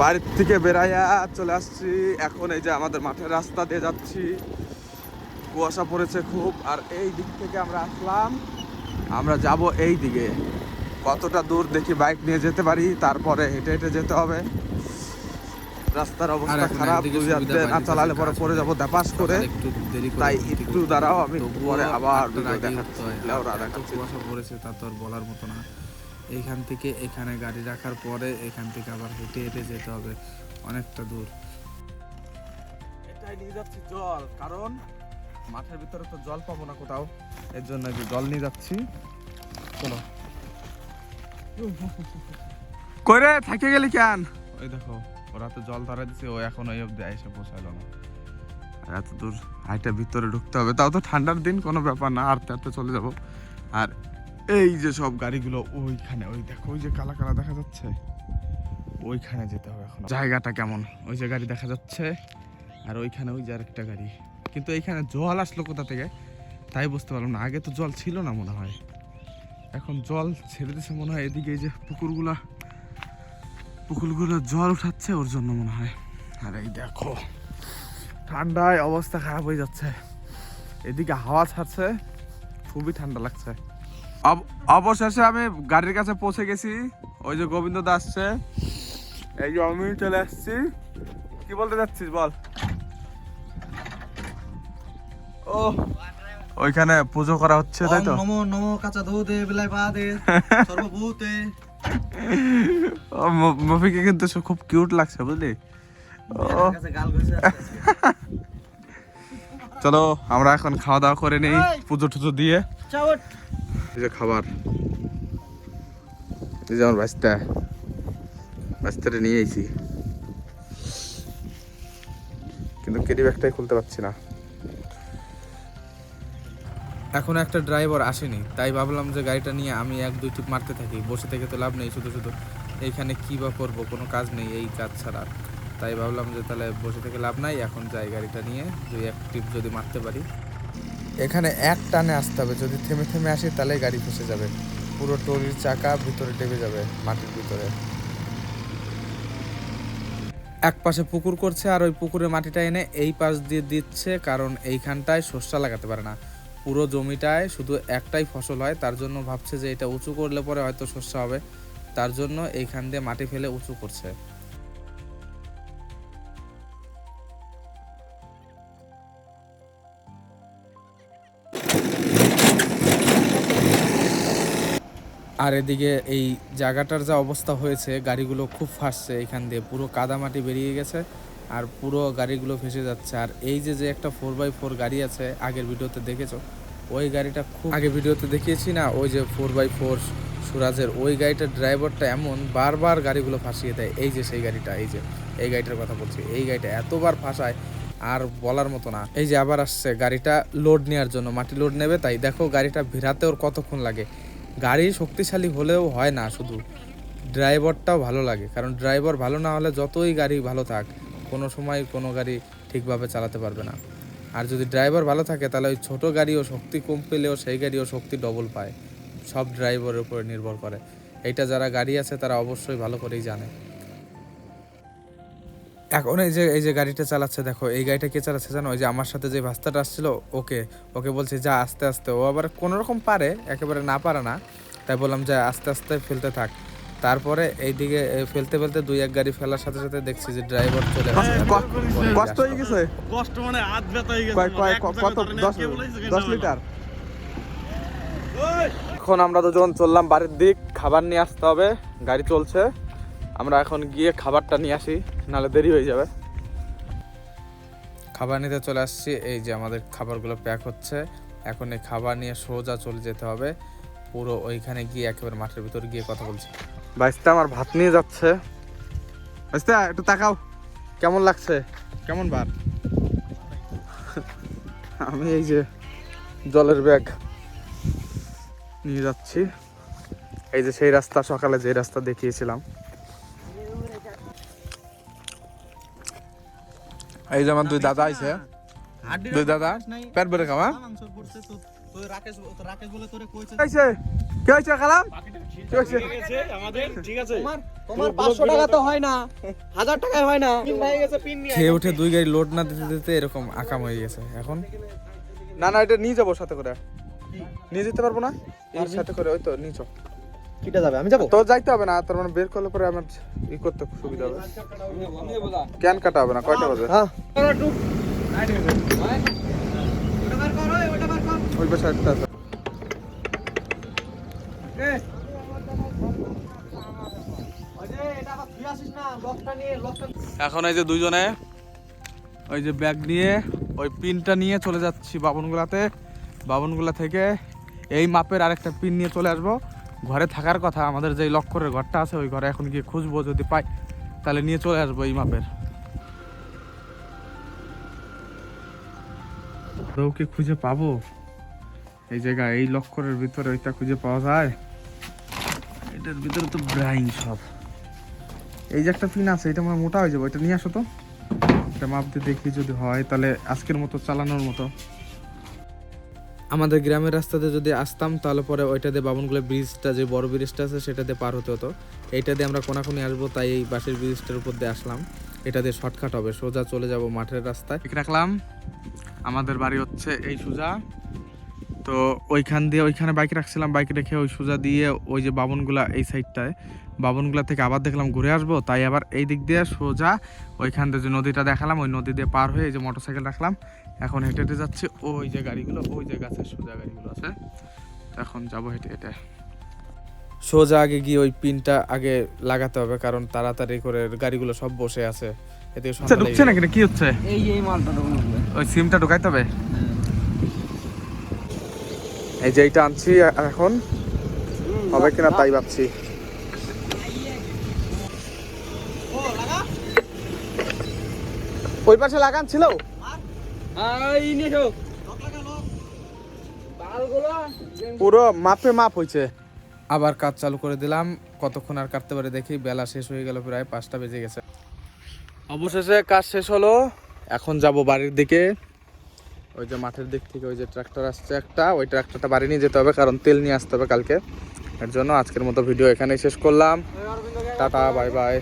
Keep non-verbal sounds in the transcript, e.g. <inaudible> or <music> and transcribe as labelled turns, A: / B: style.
A: বাড়ির থেকে বেরাইয়া চলে আসছি। এখন এই যে আমাদের মাঠের রাস্তা দিয়ে যাচ্ছি। কুয়াশা পড়েছে খুব। আর এই দিক থেকে আমরা আসলাম। আমরা যাব এই দিকে। কতটা দূর দেখি বাইক নিয়ে যেতে পারি তারপরে হেঁটে হেঁটে যেতে হবে। রাস্তার অবস্থা খারাপ হাতে না চালালে পরে পরে যাব দেপাস করে। তাই একটু দাঁড়াও আমি পরে আবার দেখাচ্ছি।
B: কুয়াশা পড়েছে তা তো আর বলার মতো না। এইখান থেকে এখানে গাড়ি রাখার পরে এখান থেকে আবার হেঁটে হেঁটে যেতে হবে অনেকটা দূর।
A: এটাই নিয়ে যাচ্ছি জল কারণ মাঠের ভিতরে তো জল পাবো না কোথাও এর জন্য জল নিয়ে যাচ্ছি। চলো। কইরে থাকে গেলি কেন? ওই দেখো ওরা তো জল ধরা দিছে ও এখন ওই অব্দি এসে পৌঁছাইলো না। আর এত দূর হাইটা ভিতরে ঢুকতে হবে তাও তো ঠান্ডার দিন কোনো ব্যাপার না হাঁটতে হাঁটতে চলে যাব। আর এই যে সব গাড়িগুলো ওইখানে, ওই দেখো, ওই যে কালা কালা দেখা যাচ্ছে। ওইখানে যেতে হবে এখন। জায়গাটা কেমন? ওই যে গাড়ি দেখা যাচ্ছে, আর ওইখানে ওই যে আরেকটা গাড়ি। কিন্তু এইখানে জল আসলো কোথা থেকে? তাই বুঝতে পারলাম না। আগে তো জল ছিল না মনে হয়। এখন জল ছেড়ে দিছে মনে হয় এদিকে এই যে পুকুরগুলা। পুকুরগুলো জল উঠাচ্ছে ওর জন্য মনে হয়। আর এই দেখো, ঠান্ডায় অবস্থা খারাপ হয়ে যাচ্ছে। এদিকে হাওয়া ছাড়ছে, খুবই ঠান্ডা লাগছে। অবশেষে আমি গাড়ির কাছে পৌঁছে গেছি। ওই যে গোবিন্দ আসছে। এই যে আমি চলে আসছি। কি বলতে যাচ্ছিস বল? ও ওইখানে পুজো করা হচ্ছে তাই তো?
C: নমো নমো কাঁচা ধৌতে বেলায় পা দে <laughs> সর্বভূতে।
A: ও, মফিকে কিন্তু খুব কিউট লাগছে বুঝলি? চলো আমরা এখন খাওয়া দাওয়া করে নেই পুজো টুজো দিয়ে। এই যে খাবার। এই যে আমার বাস্তা বাস্তাটা নিয়ে আইছি। কিন্তু কেরি ব্যাগটাই খুলতে পারছি না।
B: এখন একটা ড্রাইভার আসেনি, তাই ভাবলাম যে গাড়িটা নিয়ে আমি এক, দুই টিপ মারতে থাকি, বসে থেকে তো লাভ নেই শুধু শুধু। এইখানে কি বা করব, কোনো কাজ নেই এই কাজ ছাড়া। তাই ভাবলাম যে তাহলে বসে থেকে লাভ নাই, এখন যাই গাড়িটা নিয়ে, দুই, এক টিপ যদি মারতে পারি। এখানে এক টানে আসতে হবে। যদি থেমে থেমে আসি তাহলে গাড়ি ফেসে যাবে। পুরো টলির চাকা ভিতরে ডেবে যাবে, মাটির ভিতরে। এক পাশে পুকুর করছে, আর ওই পুকুরের মাটিটা এনে এই পাশ দিয়ে দিচ্ছে, কারণ এইখানটায় শস্য লাগাতে পারে না। পুরো জমিটায় শুধু একটাই ফসল হয়, তার জন্য ভাবছে যে এটা উঁচু করলে পরে হয়তো শস্য হবে। তার জন্য এইখান দিয়ে মাটি ফেলে উঁচু করছে। আর এদিকে এই জায়গাটার যা অবস্থা হয়েছে, গাড়িগুলো খুব ফাঁসছে এখান দিয়ে। পুরো কাদামাটি বেরিয়ে গেছে আর পুরো গাড়িগুলো ভেসে যাচ্ছে। আর এই যে যে একটা ফোর বাই ফোর গাড়ি আছে, আগের ভিডিওতে দেখেছ? ওই গাড়িটা খুব আগে ভিডিওতে দেখিয়েছি না? ওই যে ফোর বাই ফোর সুরাজের, ওই গাড়িটার ড্রাইভারটা এমন বারবার গাড়িগুলো ফাঁসিয়ে দেয়। এই যে, সেই গাড়িটা, এই যে, এই গাড়িটার কথা বলছি। এই গাড়িটা এতবার ফাঁসায় আর বলার মতো না। এই যে, আবার আসছে গাড়িটা লোড নেওয়ার জন্য। মাটি লোড নেবে, তাই দেখো গাড়িটা ভিড়াতে ওর কতক্ষণ লাগে। গাড়ি শক্তিশালী হলেও হয় না, শুধু ড্রাইভারটাও ভালো লাগে। কারণ ড্রাইভার ভালো না হলে যতই গাড়ি ভালো থাক, কোনো সময় কোনো গাড়ি ঠিকভাবে চালাতে পারবে না। আর যদি ড্রাইভার ভালো থাকে, তাহলে ওই ছোটো গাড়িও শক্তি কম পেলেও সেই গাড়িও শক্তি ডবল পায়। সব ড্রাইভারের উপরে নির্ভর করে। এইটা যারা গাড়ি আছে, তারা অবশ্যই ভালো করেই জানে। এখন এই যে এই যে গাড়িটা চালাচ্ছে দেখো এই গাড়িটা কে চালাচ্ছে জানো? ওই যে আমার সাথে যে ভাস্তাটা আসছিল ওকে ওকে বলছে যা আস্তে আস্তে। ও আবার কোনো রকম পারে একেবারে না পারে না। তাই বললাম যে আস্তে আস্তে ফেলতে থাক। তারপরে এইদিকে ফেলতে ফেলতে দুই এক গাড়ি ফেলার সাথে সাথে দেখছি যে ড্রাইভার চলে
A: কষ্ট হয়ে গেছে?
C: কষ্ট মানে হাত ব্যথা হয়ে গেছে।
A: কত
C: ধরে নিয়ে
A: দশ
C: কে বলেছে কেন
A: দশ
C: জানো?
A: লিটার? এখন আমরা দুজন চললাম বাড়ির দিক খাবার নিয়ে আসতে হবে গাড়ি চলছে। আমরা এখন গিয়ে খাবারটা নিয়ে আসি নাহলে দেরি হয়ে যাবে।
B: খাবার নিতে চলে আসছি। এই যে আমাদের খাবারগুলো প্যাক হচ্ছে। এখন এই খাবার নিয়ে সোজা চলে যেতে হবে। পুরো ওইখানে গিয়ে একেবারে মাঠের ভিতর গিয়ে কথা বলছি।
A: বাইস্তা আমার ভাত নিয়ে যাচ্ছে। বাইস্তা একটু তাকাও। কেমন লাগছে? কেমন বার আমি এই যে জলের ব্যাগ নিয়ে যাচ্ছি। এই যে সেই রাস্তা সকালে যে রাস্তা দেখিয়েছিলাম। এই যে আমার দুই দাদা আইছে। দুই দাদা পেট ভরে খাওয়া।
C: মাংস পড়ছে তো তুই রাকেশ তো রাকেশ বলে তোরে কইছে।
B: কে হয়েছে কে হয়েছে কালাম কে হয়েছে
C: তোমার 500 টাকা তো হয় না। 1000 টাকায় হয় না। পিন হয়ে গেছে পিন নিয়ে
D: খেয়ে উঠে দুই গাড়ি লোড না দিতে দিতে এরকম আকাম হয়ে গেছে। এখন?
B: না না এটা নিয়ে যাব সাথে করে। নিয়ে যেতে পারব না? সাথে করে ওই তো নিয়ে
C: কিটা যাবে? আমি যাব?
B: তো যাইতে হবে না তার মানে বের করলে পরে আমার ই করতে সুবিধা হবে। ক্যান কাটা হবে না কয়টা বাজে?
C: হ্যাঁ। ওটা বার কর ওই, ওটা বার কর
B: ওই পাশে একটা আছে।
C: অজয় এটা আবার তুই আসিস না লকটা নিয়ে লকটা
B: এখন এই যে দুইজনে ওই যে ব্যাগ নিয়ে ওই পিনটা নিয়ে চলে যাচ্ছি বাবনগুলাতে বাবনগুলা থেকে এই মাপের আরেকটা পিন নিয়ে চলে আসব। ঘরে থাকার কথা, আমাদের যে লক্ষ্যরের ঘরটা আছে, ওই ঘরে এখন গিয়ে খুঁজবো, যদি পাই, তাহলে নিয়ে চলে আসব এই মাপের। তো কি খুঁজে পাবো? এই জায়গায় এই লক্ষ্যরের ভিতরে ওইটা খুঁজে পাওয়া যায়? এটার ভিতরে তো ব্রাইন সব। এই যে একটা পিন আছে, এটা মনে মোটা হয়ে যাবে এটা নিয়ে আসো তো। এটা মাপ দিয়ে দেখি যদি হয়, তাহলে আজকের মতো চালানোর মতো।
D: আমাদের গ্রামের রাস্তাতে যদি আসতাম, তাহলে পরে ওইটা দিয়ে বাবনগুলো ব্রিজটা যে বড় ব্রিজটা আছে, সেটা দিয়ে পার হতে হতো। এইটা দিয়ে আমরা কোনাকুনি আসব, তাই এই বাসের ব্রিজটার উপর দিয়ে আসলাম। এটা দিয়ে শর্টকাট হবে, সোজা চলে যাব মাঠের রাস্তায়।
B: রাখলাম। আমাদের বাড়ি হচ্ছে এই সুজা। তো ওইখান দিয়ে ওইখানে বাইক রাখছিলাম বাইক রেখে ওই সোজা দিয়ে ওই যে বাবনগুলা এই সাইডটায় বাবনগুলা থেকে আবার দেখলাম ঘুরে আসব তাই আবার এই দিক দিয়ে সোজা ওইখান দিয়ে যে নদীটা দেখালাম ওই নদী দিয়ে পার হয়ে এই যে মোটরসাইকেল রাখলাম এখন হেঁটে হেঁটে যাচ্ছে ওই যে গাড়িগুলো ওই যে গাছের সোজা গাড়িগুলো আছে এখন যাব হেঁটে হেঁটে।
D: সোজা আগে গিয়ে ওই পিনটা আগে লাগাতে হবে কারণ তাড়াতাড়ি করে গাড়িগুলো সব বসে আছে এতে
B: আচ্ছা ঢুকছে নাকি? কি হচ্ছে?
C: এই এই মালটা
B: ওই সিমটা ঢুকাইতে হবে? এই যে এইটা আনছি এখন। হবে কিনা তাই ভাবছি। ওই পাশে লাগান ছিল? পুরো মাপে মাপ হইছে।
D: আবার কাজ চালু করে দিলাম। কতক্ষণ আর কাটতে পারে দেখি। বেলা শেষ হয়ে গেল প্রায় পাঁচটা বেজে গেছে।
B: অবশেষে কাজ শেষ হলো। এখন যাব বাড়ির দিকে। ওই যে মাঠের দিক থেকে ওই যে ট্রাক্টর আসছে একটা, ওই ট্রাক্টরটা বাড়ি নিয়ে যেতে হবে, কারণ তেল নিয়ে আসতে হবে কালকে। এর জন্য আজকের মতো ভিডিও এখানেই শেষ করলাম। Tata, bye bye